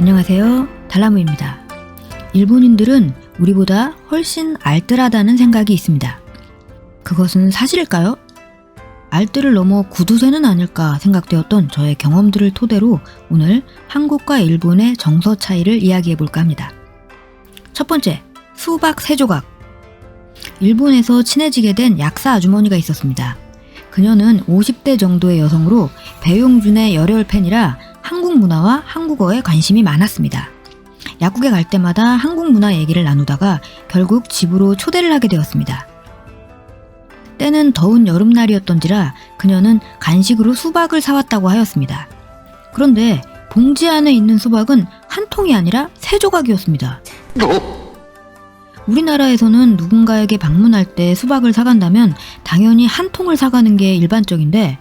안녕하세요. 달나무입니다. 일본인들은 우리보다 훨씬 알뜰하다는 생각이 있습니다. 그것은 사실일까요? 알뜰을 넘어 구두쇠는 아닐까 생각되었던 저의 경험들을 토대로 오늘 한국과 일본의 정서 차이를 이야기해 볼까 합니다. 첫 번째, 수박 세 조각. 일본에서 친해지게 된 약사 아주머니가 있었습니다. 그녀는 50대 정도의 여성으로 배용준의 열혈 팬이라 한국 문화와 한국어에 관심이 많았습니다. 약국에 갈 때마다 한국 문화 얘기를 나누다가 결국 집으로 초대를 하게 되었습니다. 때는 더운 여름날이었던지라 그녀는 간식으로 수박을 사왔다고 하였습니다. 그런데 봉지 안에 있는 수박은 한 통이 아니라 세 조각이었습니다. 우리나라에서는 누군가에게 방문할 때 수박을 사간다면 당연히 한 통을 사가는 게 일반적인데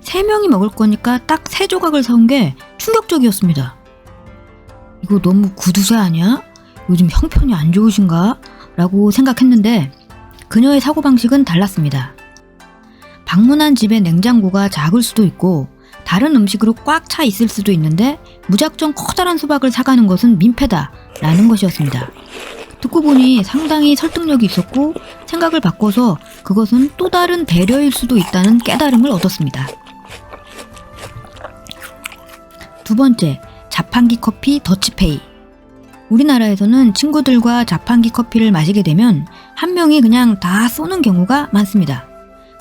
세 명이 먹을 거니까 딱 세 조각을 사온 게 충격적이었습니다. 이거 너무 구두쇠 아니야? 요즘 형편이 안 좋으신가? 라고 생각했는데 그녀의 사고방식은 달랐습니다. 방문한 집의 냉장고가 작을 수도 있고 다른 음식으로 꽉 차 있을 수도 있는데 무작정 커다란 수박을 사가는 것은 민폐다 라는 것이었습니다. 듣고 보니 상당히 설득력이 있었고 생각을 바꿔서 그것은 또 다른 배려일 수도 있다는 깨달음을 얻었습니다. 두 번째, 자판기 커피 더치페이. 우리나라에서는 친구들과 자판기 커피를 마시게 되면 한 명이 그냥 다 쏘는 경우가 많습니다.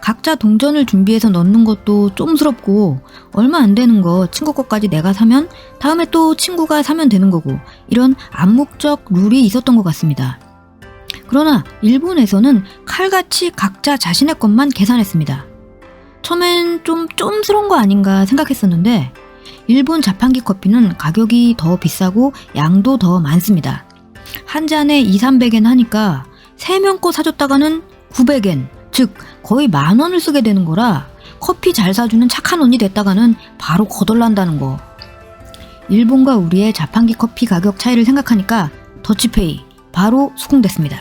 각자 동전을 준비해서 넣는 것도 좀스럽고 얼마 안 되는 거 친구 것까지 내가 사면 다음에 또 친구가 사면 되는 거고 이런 암묵적 룰이 있었던 것 같습니다. 그러나 일본에서는 칼같이 각자 자신의 것만 계산했습니다. 처음엔 좀 좀스러운 거 아닌가 생각했었는데 일본 자판기 커피는 가격이 더 비싸고 양도 더 많습니다. 한 잔에 2, 300엔 하니까 3명 거 사줬다가는 900엔, 즉 거의 만 원을 쓰게 되는 거라 커피 잘 사주는 착한 언니 됐다가는 바로 거덜난다는 거. 일본과 우리의 자판기 커피 가격 차이를 생각하니까 더치페이 바로 수긍됐습니다.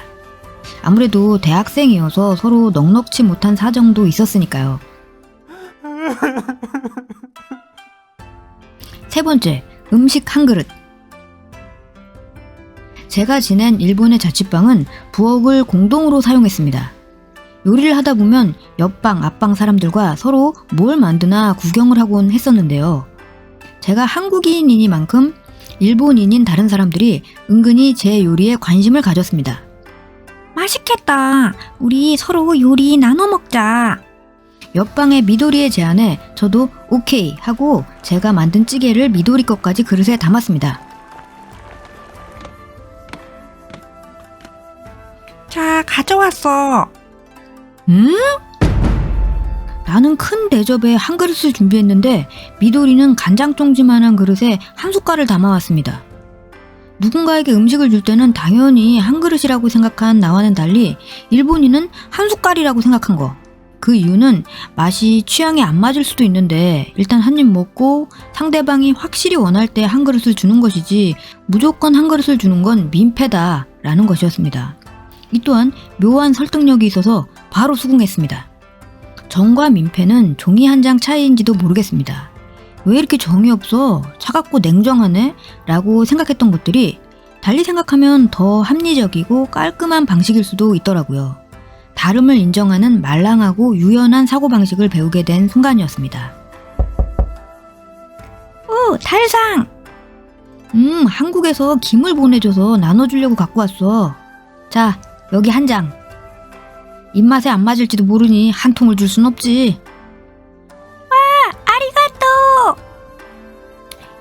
아무래도 대학생이어서 서로 넉넉치 못한 사정도 있었으니까요. 세 번째, 음식 한 그릇. 제가 지낸 일본의 자취방은 부엌을 공동으로 사용했습니다. 요리를 하다 보면 옆방, 앞방 사람들과 서로 뭘 만드나 구경을 하곤 했었는데요. 제가 한국인이니만큼 일본인인 다른 사람들이 은근히 제 요리에 관심을 가졌습니다. 맛있겠다. 우리 서로 요리 나눠 먹자. 옆방의 미도리의 제안에 저도 오케이 하고 제가 만든 찌개를 미도리 것까지 그릇에 담았습니다. 자, 가져왔어. 음? 나는 큰 대접에 한 그릇을 준비했는데 미도리는 간장 종지만한 그릇에 한 숟갈을 담아왔습니다. 누군가에게 음식을 줄 때는 당연히 한 그릇이라고 생각한 나와는 달리 일본인은 한 숟갈이라고 생각한 거. 그 이유는 맛이 취향에 안 맞을 수도 있는데 일단 한 입 먹고 상대방이 확실히 원할 때 한 그릇을 주는 것이지 무조건 한 그릇을 주는 건 민폐다 라는 것이었습니다. 이 또한 묘한 설득력이 있어서 바로 수긍했습니다. 정과 민폐는 종이 한 장 차이인지도 모르겠습니다. 왜 이렇게 정이 없어? 차갑고 냉정하네? 라고 생각했던 것들이 달리 생각하면 더 합리적이고 깔끔한 방식일 수도 있더라고요. 다름을 인정하는 말랑하고 유연한 사고방식을 배우게 된 순간이었습니다. 오, 달상! 음, 한국에서 김을 보내줘서 나눠주려고 갖고 왔어. 자, 여기 한 장. 입맛에 안 맞을지도 모르니 한 통을 줄 순 없지. 와, 아리가또!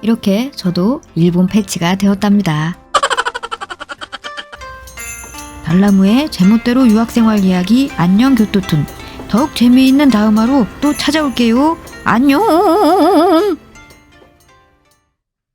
이렇게 저도 일본 패치가 되었답니다. 달나무의 제멋대로 유학생활 이야기 안녕 교토툰 더욱 재미있는 다음 화로 또 찾아올게요. 안녕!